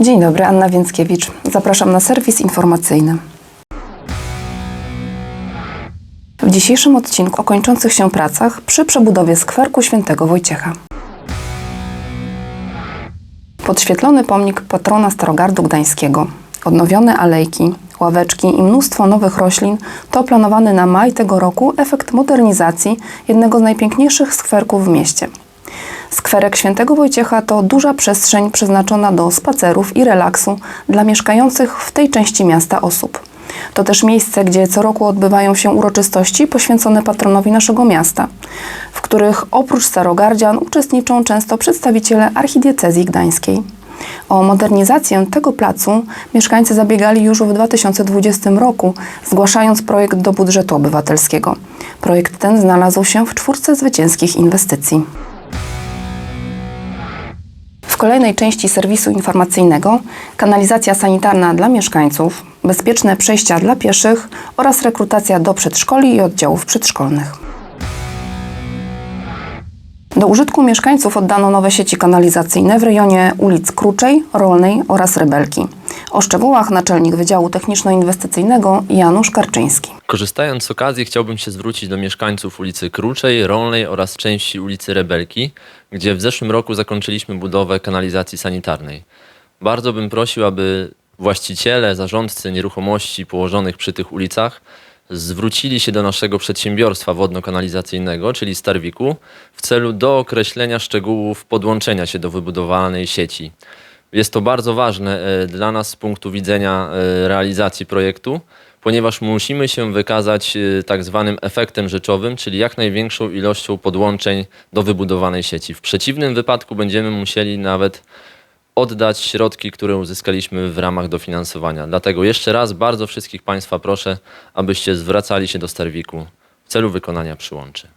Dzień dobry, Anna Więckiewicz. Zapraszam na serwis informacyjny. W dzisiejszym odcinku o kończących się pracach przy przebudowie skwerku Świętego Wojciecha. Podświetlony pomnik patrona Starogardu Gdańskiego, odnowione alejki, ławeczki i mnóstwo nowych roślin to planowany na maj tego roku efekt modernizacji jednego z najpiękniejszych skwerków w mieście. Skwerek Świętego Wojciecha to duża przestrzeń przeznaczona do spacerów i relaksu dla mieszkających w tej części miasta osób. To też miejsce, gdzie co roku odbywają się uroczystości poświęcone patronowi naszego miasta, w których oprócz starogardzian uczestniczą często przedstawiciele archidiecezji gdańskiej. O modernizację tego placu mieszkańcy zabiegali już w 2020 roku, zgłaszając projekt do budżetu obywatelskiego. Projekt ten znalazł się w czwórce zwycięskich inwestycji. Kolejnej części serwisu informacyjnego kanalizacja sanitarna dla mieszkańców, bezpieczne przejścia dla pieszych oraz rekrutacja do przedszkoli i oddziałów przedszkolnych. Do użytku mieszkańców oddano nowe sieci kanalizacyjne w rejonie ulic Kruczej, Rolnej oraz Rebelki. O szczegółach naczelnik Wydziału Techniczno-Inwestycyjnego Janusz Karczyński. Korzystając z okazji, chciałbym się zwrócić do mieszkańców ulicy Kruczej, Rolnej oraz części ulicy Rebelki, gdzie w zeszłym roku zakończyliśmy budowę kanalizacji sanitarnej. Bardzo bym prosił, aby właściciele, zarządcy nieruchomości położonych przy tych ulicach zwrócili się do naszego przedsiębiorstwa wodno-kanalizacyjnego, czyli Starwiku, w celu dookreślenia szczegółów podłączenia się do wybudowanej sieci. Jest to bardzo ważne e, dla nas z punktu widzenia e, realizacji projektu, ponieważ musimy się wykazać e, tak zwanym efektem rzeczowym, czyli jak największą ilością podłączeń do wybudowanej sieci. W przeciwnym wypadku będziemy musieli nawet oddać środki, które uzyskaliśmy w ramach dofinansowania. Dlatego jeszcze raz bardzo wszystkich Państwa proszę, abyście zwracali się do Starwiku w celu wykonania przyłączy.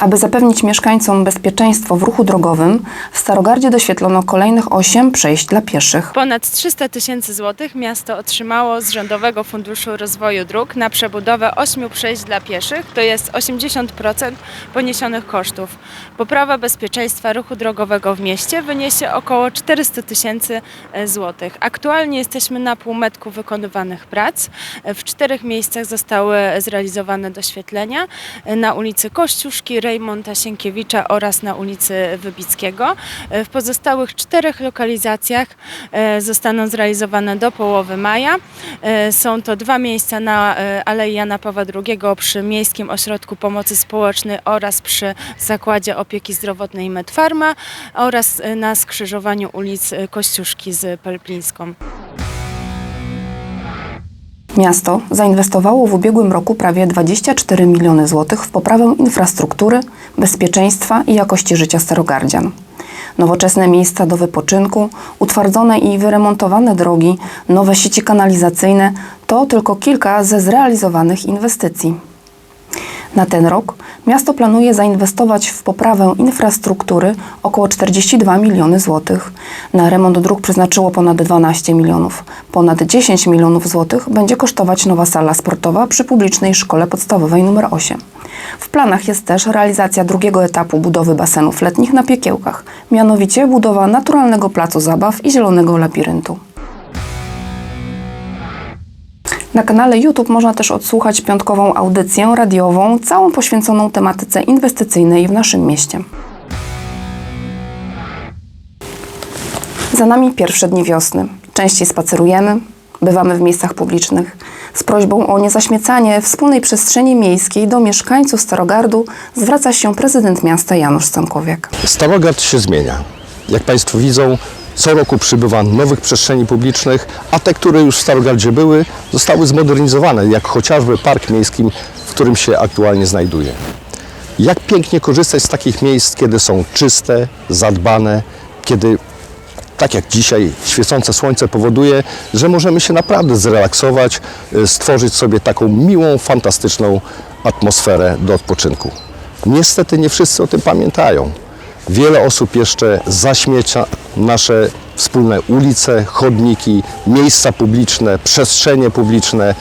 Aby zapewnić mieszkańcom bezpieczeństwo w ruchu drogowym, w Starogardzie doświetlono kolejnych 8 przejść dla pieszych. Ponad 300 tysięcy złotych miasto otrzymało z Rządowego Funduszu Rozwoju Dróg na przebudowę ośmiu przejść dla pieszych, to jest 80% poniesionych kosztów. Poprawa bezpieczeństwa ruchu drogowego w mieście wyniesie około 400 tysięcy e, złotych. Aktualnie jesteśmy na półmetku wykonywanych prac. E, W czterech miejscach zostały zrealizowane doświetlenia. E, Na ulicy Kościuszki, Rejmonta Sienkiewicza oraz na ulicy Wybickiego. E, W pozostałych czterech lokalizacjach e, zostaną zrealizowane do połowy maja. E, Są to dwa miejsca na Alei Jana Pawła II przy Miejskim Ośrodku Pomocy Społecznej oraz przy Zakładzie Opieki Zdrowotnej Medfarma oraz na skrzyżowaniu ulic Kościuszki z Pelplińską. Miasto zainwestowało w ubiegłym roku prawie 24 miliony złotych w poprawę infrastruktury, bezpieczeństwa i jakości życia starogardzian. Nowoczesne miejsca do wypoczynku, utwardzone i wyremontowane drogi, nowe sieci kanalizacyjne to tylko kilka ze zrealizowanych inwestycji. Na ten rok miasto planuje zainwestować w poprawę infrastruktury około 42 miliony złotych. Na remont dróg przeznaczyło ponad 12 milionów. Ponad 10 milionów złotych będzie kosztować nowa sala sportowa przy publicznej szkole podstawowej nr 8. W planach jest też realizacja drugiego etapu budowy basenów letnich na Piekiełkach, mianowicie budowa naturalnego placu zabaw i zielonego labiryntu. Na kanale YouTube można też odsłuchać piątkową audycję radiową, całą poświęconą tematyce inwestycyjnej w naszym mieście. Za nami pierwsze dni wiosny. Częściej spacerujemy, bywamy w miejscach publicznych. Z prośbą o niezaśmiecanie wspólnej przestrzeni miejskiej do mieszkańców Starogardu zwraca się prezydent miasta Janusz Stankowiak. Starogard się zmienia. Jak Państwo widzą, co roku przybywa nowych przestrzeni publicznych, a te, które już w Starogardzie były, zostały zmodernizowane, jak chociażby park miejski, w którym się aktualnie znajduje. Jak pięknie korzystać z takich miejsc, kiedy są czyste, zadbane, kiedy tak jak dzisiaj świecące słońce powoduje, że możemy się naprawdę zrelaksować, y, stworzyć sobie taką miłą, fantastyczną atmosferę do odpoczynku. Niestety nie wszyscy o tym pamiętają. Wiele osób jeszcze zaśmieca nasze wspólne ulice, chodniki, miejsca publiczne, przestrzenie publiczne.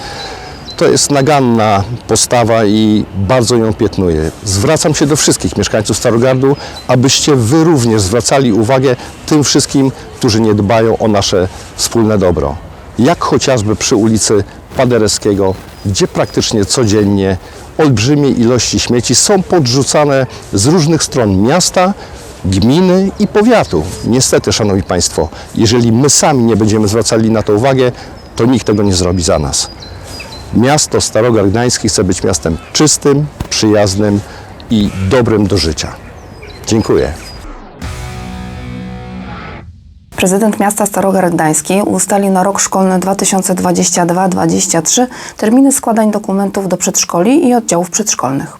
To jest naganna postawa i bardzo ją piętnuję. Zwracam się do wszystkich mieszkańców Starogardu, abyście wy również zwracali uwagę tym wszystkim, którzy nie dbają o nasze wspólne dobro. Jak chociażby przy ulicy Paderewskiego, gdzie praktycznie codziennie olbrzymie ilości śmieci są podrzucane z różnych stron miasta, gminy i powiatu. Niestety, Szanowni Państwo, jeżeli my sami nie będziemy zwracali na to uwagę, to nikt tego nie zrobi za nas. Miasto Starogard Gdański chce być miastem czystym, przyjaznym i dobrym do życia. Dziękuję. Prezydent miasta Starogard Gdański ustali na rok szkolny 2022-2023 terminy składań dokumentów do przedszkoli i oddziałów przedszkolnych.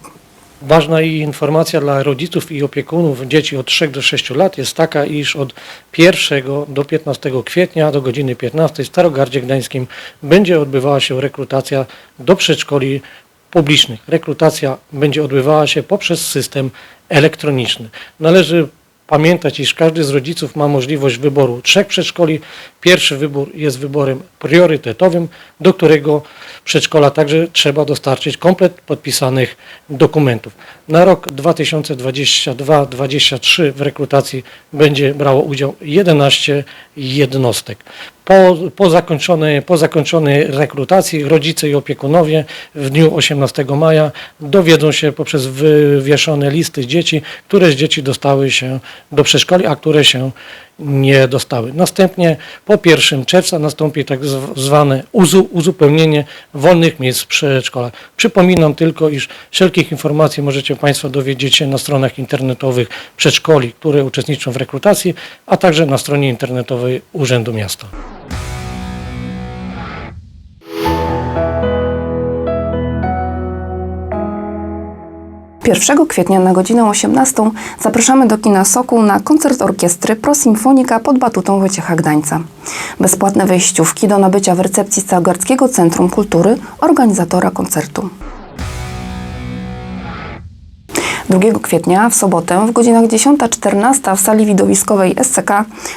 Ważna informacja dla rodziców i opiekunów dzieci od 3 do 6 lat jest taka, iż od 1 do 15 kwietnia do godziny 15 w Starogardzie Gdańskim będzie odbywała się rekrutacja do przedszkoli publicznych. Rekrutacja będzie odbywała się poprzez system elektroniczny. Należy pamiętać, iż każdy z rodziców ma możliwość wyboru trzech przedszkoli. Pierwszy wybór jest wyborem priorytetowym, do którego przedszkola także trzeba dostarczyć komplet podpisanych dokumentów. Na rok 2022-2023 w rekrutacji będzie brało udział 11 jednostek. Po, po, zakończonej, po zakończonej rekrutacji rodzice i opiekunowie w dniu 18 maja dowiedzą się poprzez wywieszone listy dzieci, które z dzieci dostały się do przedszkoli, a które się nie dostały. Następnie po 1 czerwca nastąpi tak zw- zwane uzu, uzupełnienie wolnych miejsc w przedszkolach. Przypominam tylko, iż wszelkich informacji możecie Państwo dowiedzieć się na stronach internetowych przedszkoli, które uczestniczą w rekrutacji, a także na stronie internetowej Urzędu Miasta. 1 kwietnia na godzinę 18 zapraszamy do kina Sokół na koncert orkiestry Prosimfonika pod batutą Wojciecha Gdańca. Bezpłatne wejściówki do nabycia w recepcji Starogardzkiego Centrum Kultury organizatora koncertu. 2 kwietnia w sobotę w godzinach 10-14 w sali widowiskowej SCK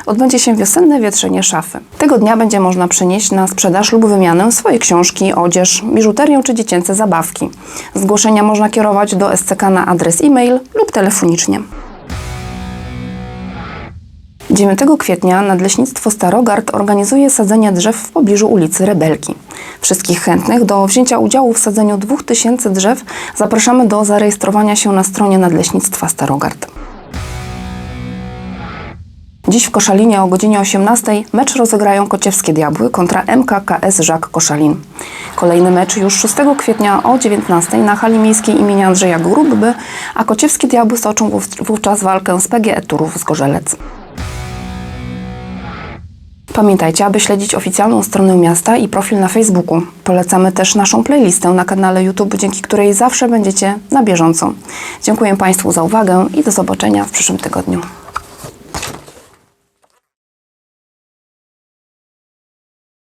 odbędzie się wiosenne wietrzenie szafy. Tego dnia będzie można przynieść na sprzedaż lub wymianę swoje książki, odzież, biżuterię czy dziecięce zabawki. Zgłoszenia można kierować do SCK na adres e-mail lub telefonicznie. 9 kwietnia Nadleśnictwo Starogard organizuje sadzenie drzew w pobliżu ulicy Rebelki. Wszystkich chętnych do wzięcia udziału w sadzeniu 2000 drzew zapraszamy do zarejestrowania się na stronie Nadleśnictwa Starogard. Dziś w Koszalinie o godzinie 18 mecz rozegrają Kociewskie Diabły kontra MKKS Żak Koszalin. Kolejny mecz już 6 kwietnia o 19 na hali miejskiej imienia Andrzeja Gurubby, a Kociewskie Diabły stoczą wów- wówczas walkę z PGE Turów z Gorzelec. Pamiętajcie, aby śledzić oficjalną stronę miasta i profil na Facebooku. Polecamy też naszą playlistę na kanale YouTube, dzięki której zawsze będziecie na bieżąco. Dziękuję Państwu za uwagę i do zobaczenia w przyszłym tygodniu.